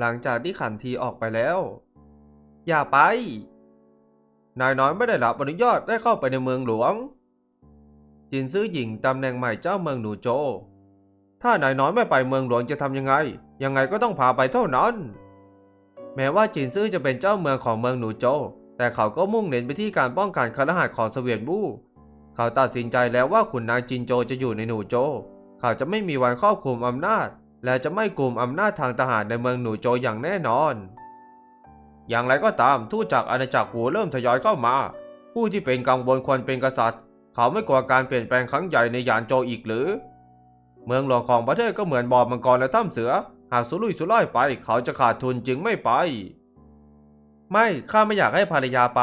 หลังจากที่ขันทีออกไปแล้ว อย่าไป นายน้อยไม่ได้รับอนุญาตได้เข้าไปในเมืองหลวง จินซื้อหญิงตำแหน่งใหม่เจ้าเมืองหนูโจ ถ้านายน้อยไม่ไปเมืองหลวงจะทำยังไง ยังไงก็ต้องพาไปเท่านั้น แม้ว่าจินซื่อจะเป็นเจ้าเมืองของเมืองหนูโจ แต่เขาก็มุ่งเน้นไปที่การป้องกันคารหัสของเสวียนบู้เขาตัดสินใจแล้วว่าขุนนางจินโจจะอยู่ในหนูโจ เขาจะไม่มีวันครอบคุมอำนาจ และจะไม่กลุ่มอำนาจทางทหารในเมืองหนูโจอย่างแน่นอน อย่างไรก็ตามทูตจากอาณาจักรหูเริ่มทยอยเข้ามา ผู้ที่เป็นกังวลควรเป็นกษัตริย์ เขาไม่กลัวการเปลี่ยนแปลงครั้งใหญ่ในยานโจอีกหรือ เมืองหลวงของประเทศก็เหมือนบ่อมังกรและถ้ำเสือ หากสุรุ่ยสุร่ายไป เขาจะขาดทุนจึงไม่ไป ไม่ข้าไม่อยากให้ภรรยาไป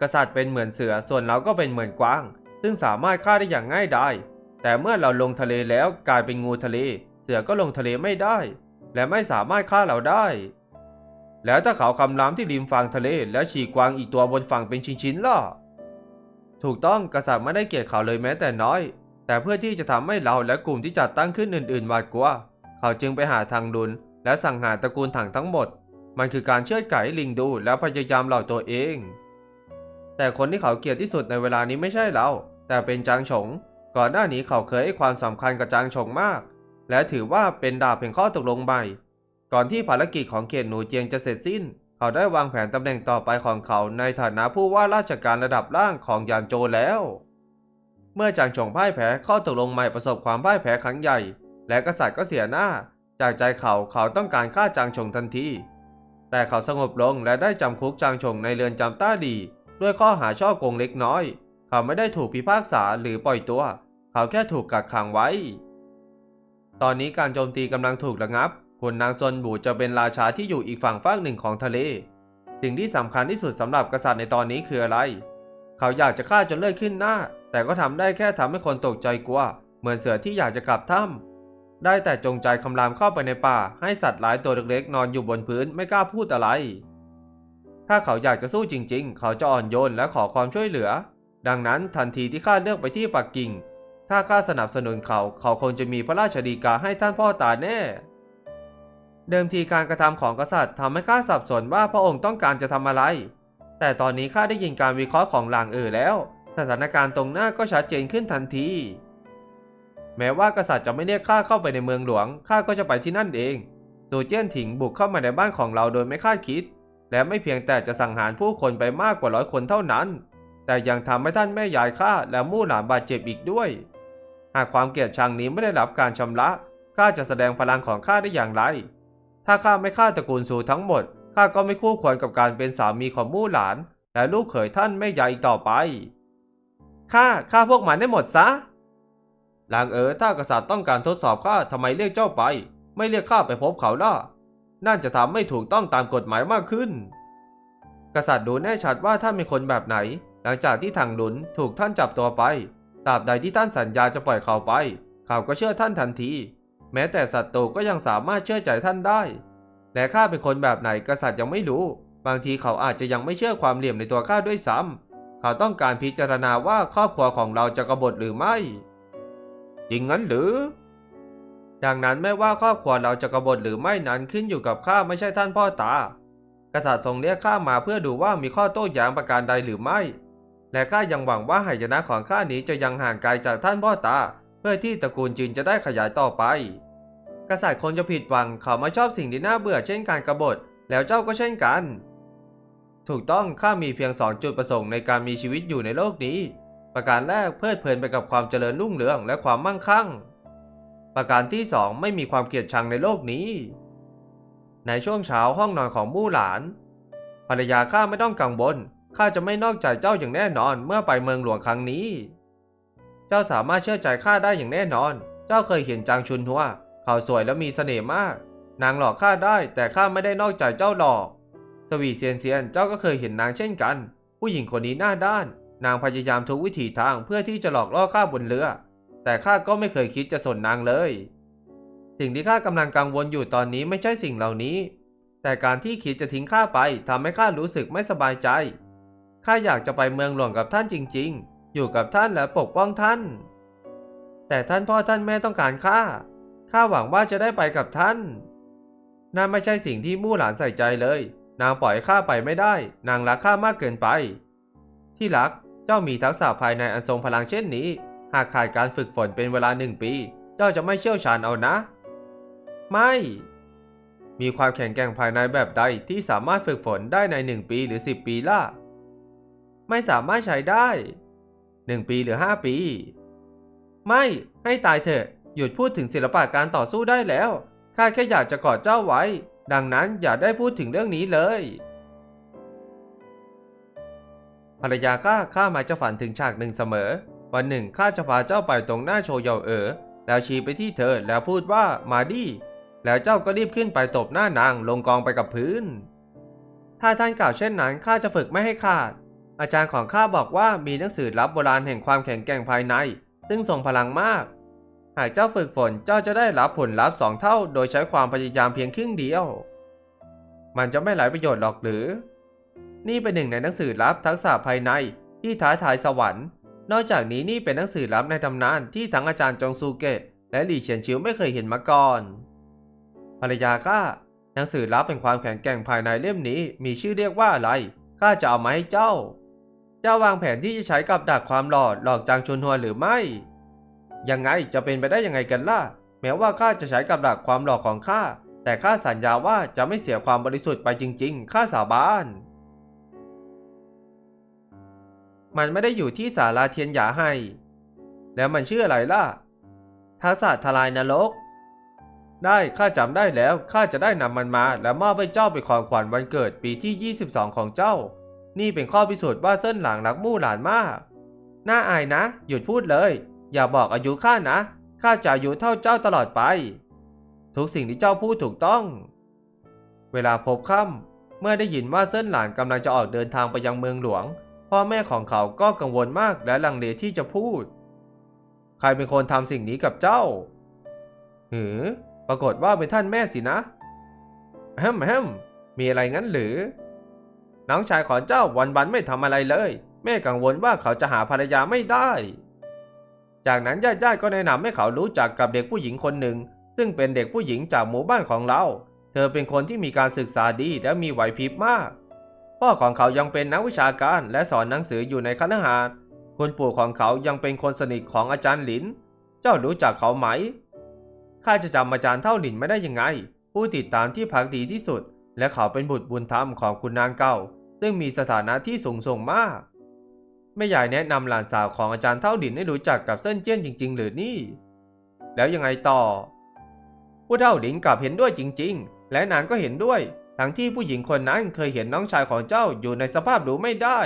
กษัตริย์เป็นเหมือนเสือส่วนเราก็เป็นเหมือนกวาง ซึ่งสามารถฆ่าได้อย่างง่ายดาย แต่เมื่อเราลงทะเลแล้วกลายเป็นงูทะเล เสือก็ลงทะเลไม่ได้ และไม่สามารถฆ่าเราได้ แล้วถ้าเขาคำรามที่ริมฝั่งทะเล แล้วฉีกกวางอีกตัวบนฝั่งเป็นชิ้นๆล่ะ ถูกต้องกษัตริย์ไม่ได้เกลียดเขาเลยแม้แต่น้อย แต่เพื่อที่จะทำให้เราและกลุ่มที่จัดตั้งขึ้นอื่นๆหวาดกลัว เขาจึงไปหาทางดุลและสั่งหารตระกูลถังทั้งหมด มันคือการเชือดไก่ลิงดูแล้วพยายามหลอกตัวเอง แต่คนที่เขาเกลียดที่สุดในเวลานี้ไม่ใช่เรา แต่เป็นจางฉง ก่อนหน้านี้เขาเคยให้ความสำคัญกับจางฉงมาก และถือว่าเป็นดาบแห่งข้อตกลงใหม่ ก่อนที่ภารกิจของเขตหนูเจียงจะเสร็จสิ้น เขาได้วางแผนตำแหน่งต่อไปของเขาในฐานะผู้ว่าราชการระดับล่างของยานโจแล้ว เมื่อจางฉงพ่ายแพ้ข้อตกลงใหม่ประสบความพ่ายแพ้ครั้งใหญ่ และกษัตริย์ก็เสียหน้า จากใจเขาเขาต้องการฆ่าจางฉงทันทีแต่เขาสงบลงและได้จำคุกจางฉงในเรือนจำต้าดี ด้วยข้อหาช่อโกงเล็กน้อย เขาไม่ได้ถูกพิพากษาหรือปล่อยตัว เขาแค่ถูกกักขังไว้ ตอนนี้การโจมตีกำลังถูกระงับขุนนางซนบูจะเป็นราชาที่อยู่อีกฝั่งฟากหนึ่งของทะเล สิ่งที่สำคัญที่สุดสำหรับกษัตริย์ในตอนนี้คืออะไร เขาอยากจะฆ่าจนเลือดขึ้นหน้า แต่ก็ทำได้แค่ทำให้คนตกใจกลัว เหมือนเสือที่อยากจะกลับถ้ำได้แต่จงใจคำรามเข้าไปในป่า ให้สัตว์หลายตัวเล็กๆ นอนอยู่บนพื้นไม่กล้าพูดอะไร ถ้าเขาอยากจะสู้จริง ๆ เขาจะอ่อนโยนและขอความช่วยเหลือ ดังนั้นทันทีที่ข้าเลือกไปที่ปักกิ่ง ถ้าข้าสนับสนุนเขา เขาคงจะมีพระราชดีกาให้ท่านพ่อตาแน่ เดิมทีการกระทำของกษัตริย์ทำให้ข้าสับสนว่าพระองค์ต้องการจะทำอะไร แต่ตอนนี้ข้าได้ยินการวิเคราะห์ของหลางเอ๋อแล้ว สถานการณ์ตรงหน้าก็ชัดเจนขึ้นทันที แม้ว่ากษัตริย์จะไม่เรียกข้าเข้าไปในเมืองหลวง ข้าก็จะไปที่นั่นเองซูเจี้ยนถิงบุกเข้ามาในบ้านของเราโดยไม่คาดคิด และไม่เพียงแต่จะสังหารผู้คนไปมากกว่าร้อยคนเท่านั้น แต่ยังทำให้ท่านแม่ยายข้าและมู่หลานบาดเจ็บอีกด้วย หากความเกลียดชังนี้ไม่ได้รับการชำระข้าจะแสดงพลังของข้าได้อย่างไร ถ้าข้าไม่ฆ่าตระกูลซูทั้งหมดข้าก็ไม่คู่ควรกับการเป็นสามีของมู่หลาน และลูกเขยท่านแม่ยายอีกต่อไปข้าข้าพวกมันได้หมดซะหลางเอ๋อถ้ากษัตริย์ต้องการทดสอบข้าทำไมเรียกเจ้าไป ไม่เรียกข้าไปพบเขาล่ะน่าจะทำไม่ถูกต้องตามกฎหมายมากขึ้น กษัตริย์ดูแน่ชัดว่าท่านเป็นคนแบบไหน หลังจากที่ทางหลุนถูกท่านจับตัวไป ตราบใดที่ท่านสัญญาจะปล่อยเขาไป เขาก็เชื่อท่านทันที แม้แต่ศัตรูก็ยังสามารถเชื่อใจท่านได้ และข้าเป็นคนแบบไหนกษัตริย์ยังไม่รู้ บางทีเขาอาจจะยังไม่เชื่อความเหลี่ยมในตัวข้าด้วยซ้ำเขาต้องการพิจารณาว่าครอบครัวของเราจะกบฏหรือไม่จริงงั้นหรือ ดังนั้นไม่ว่าครอบครัวเราจะกบฏหรือไม่นั้นขึ้นอยู่กับข้าไม่ใช่ท่านพ่อตา กษัตริย์ทรงเรียกข้ามาเพื่อดูว่ามีข้อโต้แย้งประการใดหรือไม่ และข้ายังหวังว่าหายนะของข้านี้จะยังห่างไกลจากท่านพ่อตา เพื่อที่ตระกูลจินจะได้ขยายต่อไป กษัตริย์คงจะผิดหวังเขาไม่ชอบสิ่งที่น่าเบื่อเช่นการกรบฏ แล้วเจ้าก็เช่นกัน ถูกต้องข้ามีเพียงสองจุดประสงค์ในการมีชีวิตอยู่ในโลกนี้ ประการแรกเพลิดเพลินไปกับความเจริญรุ่งเรืองและความมั่งคั่ง ประการที่สองไม่มีความเกลียดชังในโลกนี้ ในช่วงเช้าห้องนอนของมู่หลาน ภรรยาข้าไม่ต้องกังวล ข้าจะไม่นอกใจเจ้าอย่างแน่นอนเมื่อไปเมืองหลวงครั้งนี้ เจ้าสามารถเชื่อใจข้าได้อย่างแน่นอน เจ้าเคยเห็นจางชุนหัวเขาสวยและมีเสน่ห์มาก นางหลอกข้าได้แต่ข้าไม่ได้นอกใจเจ้าหลอกสวีเซียนเซียนเจ้าก็เคยเห็นนางเช่นกัน ผู้หญิงคนนี้หน้าด้าน นางพยายามทุกวิถีทางเพื่อที่จะหลอกล่อข้าบนเรือ แต่ข้าก็ไม่เคยคิดจะสนนางเลย สิ่งที่ข้ากำลังกังวลอยู่ตอนนี้ไม่ใช่สิ่งเหล่านี้ แต่การที่คิดจะทิ้งข้าไปทำให้ข้ารู้สึกไม่สบายใจ ข้าอยากจะไปเมืองหลวงกับท่านจริง ๆ อยู่กับท่านและปกป้องท่าน แต่ท่านพ่อท่านแม่ต้องการข้า ข้าหวังว่าจะได้ไปกับท่าน นั่นไม่ใช่สิ่งที่มู่หลานใส่ใจเลย นางปล่อยข้าไปไม่ได้ นางรักข้ามากเกินไป ที่รัก เจ้ามีทักษะภายในอันทรงพลังเช่นนี้ หากขาดการฝึกฝนเป็นเวลาหนึ่งปี เจ้าจะไม่เชี่ยวชาญเอานะ ไม่มีความแข็งแกร่งภายในแบบใดที่สามารถฝึกฝนได้ในหนึ่งปีหรือสิบปีล่ะ ไม่สามารถใช้ได้หนึ่งปีหรือห้าปี ไม่ให้ตายเถอะ หยุดพูดถึงศิลปะการต่อสู้ได้แล้ว ข้าแค่อยากจะกอดเจ้าไว้ ดังนั้นอย่าได้พูดถึงเรื่องนี้เลย ภรรยาข้าข้ามักจะฝันถึงฉากหนึ่งเสมอ วันหนึ่งข้าจะพาเจ้าไปตรงหน้าโชยาเอ๋อแล้วชี้ไปที่เธอแล้วพูดว่ามาดิแล้วเจ้าก็รีบขึ้นไปตบหน้านางลงกองไปกับพื้น ถ้าท่านกล่าวเช่นนั้นข้าจะฝึกไม่ให้ขาด อาจารย์ของข้าบอกว่ามีหนังสือลับโบราณแห่งความแข็งแกร่งภายใน ซึ่งทรงพลังมาก หากเจ้าฝึกฝนเจ้าจะได้รับผลลัพธ์สองเท่า โดยใช้ความพยายามเพียงครึ่งเดียว มันจะไม่หลายประโยชน์หรอกหรือ นี่เป็นหนึ่งในหนังสือลับทักษะภายในที่ท้าทายสวรรค์ นอกจากนี้นี่เป็นหนังสือลับในตำนานที่ทั้งอาจารย์จงซูเกะและหลี่เฉียนชิวไม่เคยเห็นมาก่อน ภรรยาข้าหนังสือลับเป็นความแข็งแกร่งภายในเล่มนี้ มีชื่อเรียกว่าอะไรข้าจะเอามาให้เจ้า จ้าวางแผนที่จะใช้กับดักความหลอดหลอกจางชุนหัวหรือไม่ ยังไงจะเป็นไปได้ยังไงกันล่ะ แม้ว่าข้าจะใช้กับดักความหลอกของข้า แต่ข้าสัญญาว่าจะไม่เสียความบริสุทธิ์ไปจริง ๆ ข้าสาบาน มันไม่ได้อยู่ที่สาราเทียนหยาให้ แล้วมันชื่ออะไรล่ะทักษะทลายนรก ได้ข้าจำได้แล้วข้าจะได้นำมันมา และมอบให้เจ้าเป็นของขวัญวันเกิดปีที่ 22 ของเจ้า นี่เป็นข้อพิสูจน์ว่าเส้นหลังรักมู่หลานมาก น่าอายนะ หยุดพูดเลย อย่าบอกอายุข้านะ ข้าจะอายุเท่าเจ้าตลอดไป ทุกสิ่งที่เจ้าพูดถูกต้อง เวลาพบค่ำเมื่อได้ยินว่าเส้นหลานกำลังจะออกเดินทางไปยังเมืองหลวง พ่อแม่ของเขาก็กังวลมากและลังเลที่จะพูด ใครเป็นคนทำสิ่งนี้กับเจ้า หือ ปรากฏว่าเป็นท่านแม่สินะแฮมแฮมมีอะไรงั้นหรือ น้องชายของเจ้าวันวันๆไม่ทำอะไรเลย แม่กังวลว่าเขาจะหาภรรยาไม่ได้ จากนั้นญาติๆก็แนะนำให้เขารู้จักกับเด็กผู้หญิงคนหนึ่ง ซึ่งเป็นเด็กผู้หญิงจากหมู่บ้านของเรา เธอเป็นคนที่มีการศึกษาดีและมีไหวพริบมาก พ่อของเขายังเป็นนักวิชาการและสอนหนังสืออยู่ในคณะหาสน์คุณปู่ของเขายังเป็นคนสนิทของอาจารย์หลิน เจ้ารู้จักเขาไหมข้าจะจำอาจารย์เท่าหลินไม่ได้ยังไง ผู้ติดตามที่พักดีที่สุด และเขาเป็นบุตรบุญธรรมของคุณนางเก่า ซึ่งมีสถานะที่สูงส่งมากแม่ยายแนะนำหลานสาวของอาจารย์เท่าหลินให้รู้จักกับเส้นเจี้ยนจริง ๆ หรือนี่ แล้วยังไงต่อ ผู้เท่าหลินกลับเห็นด้วยจริง ๆ และนางก็เห็นด้วย ทั้งที่ผู้หญิงคนนั้นเคยเห็นน้องชายของเจ้าอยู่ในสภาพดูไม่ได้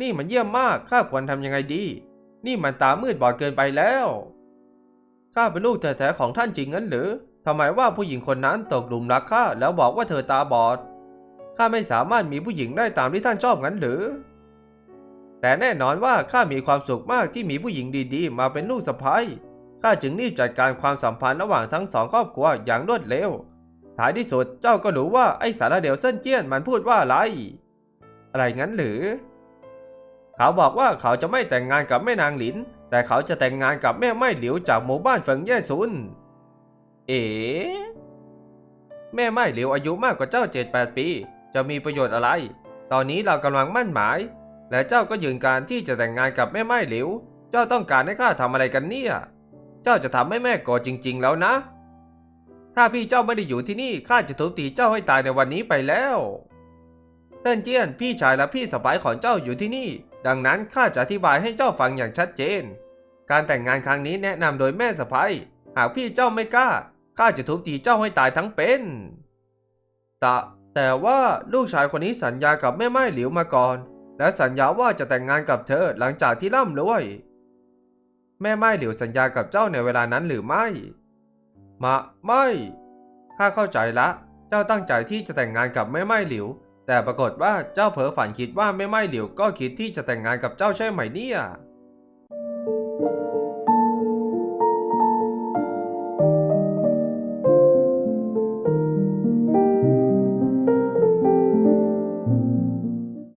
นี่มันเยี่ยมมากข้าควรทำยังไงดี นี่มันตามืดบอดเกินไปแล้วข้าเป็นลูกแท้ๆของท่านจริงงั้นหรือ ทำไมว่าผู้หญิงคนนั้นตกหลุมรักข้าแล้วบอกว่าเธอตาบอด ข้าไม่สามารถมีผู้หญิงได้ตามที่ท่านชอบงั้นหรือ แต่แน่นอนว่าข้ามีความสุขมากที่มีผู้หญิงดีๆ มาเป็นลูกสะใภ้ข้าจึงรีบจัดการความสัมพันธ์ระหว่างทั้งสองครอบครัวอย่างรวดเร็ว ท้ายที่สุดเจ้าก็รู้ว่าไอ้สารเดียวเส้นเจี้ยนมันพูดว่าอะไร อะไรงั้นหรือ เขาบอกว่าเขาจะไม่แต่งงานกับแม่นางหลิน แต่เขาจะแต่งงานกับแม่ไม่หลิวจากหมู่บ้านเฟิงแย่ซุน เอ๋แม่ไม่หลิวอายุมากกว่าเจ้าเจ็ดแปดปี จะมีประโยชน์อะไร ตอนนี้เรากำลังมั่นหมาย และเจ้าก็ยืนการที่จะแต่งงานกับแม่ไม่หลิวเจ้าต้องการให้ข้าทำอะไรกันเนี่ย เจ้าจะทำให้แม่โกรธจริง ๆ แล้วนะ ถ้าพี่เจ้าไม่ได้อยู่ที่นี่ข้าจะทุบตีเจ้าให้ตายในวันนี้ไปแล้วเติ้นเจี้ยนพี่ชายและพี่สะใภ้ของเจ้าอยู่ที่นี่ ดังนั้นข้าจะอธิบายให้เจ้าฟังอย่างชัดเจน การแต่งงานครั้งนี้แนะนำโดยแม่สะใภ้หากพี่เจ้าไม่กล้า ข้าจะทุบตีเจ้าให้ตายทั้งเป็นแต่แต่ว่าลูกชายคนนี้สัญญากับแม่ไม้หลิวมาก่อน และสัญญาว่าจะแต่งงานกับเธอหลังจากที่ร่ำรวย แม่ไม้หลิวสัญญากับเจ้าในเวลานั้นหรือไม่ มา ไม่ข้าเข้าใจละ เจ้าตั้งใจที่จะแต่งงานกับแม่ไม้หลิว แต่ปรากฏว่าเจ้าเผลอฝันคิดว่าแม่ไม้หลิวก็คิดที่จะแต่งงานกับเจ้าใช่ไหมเนี่ย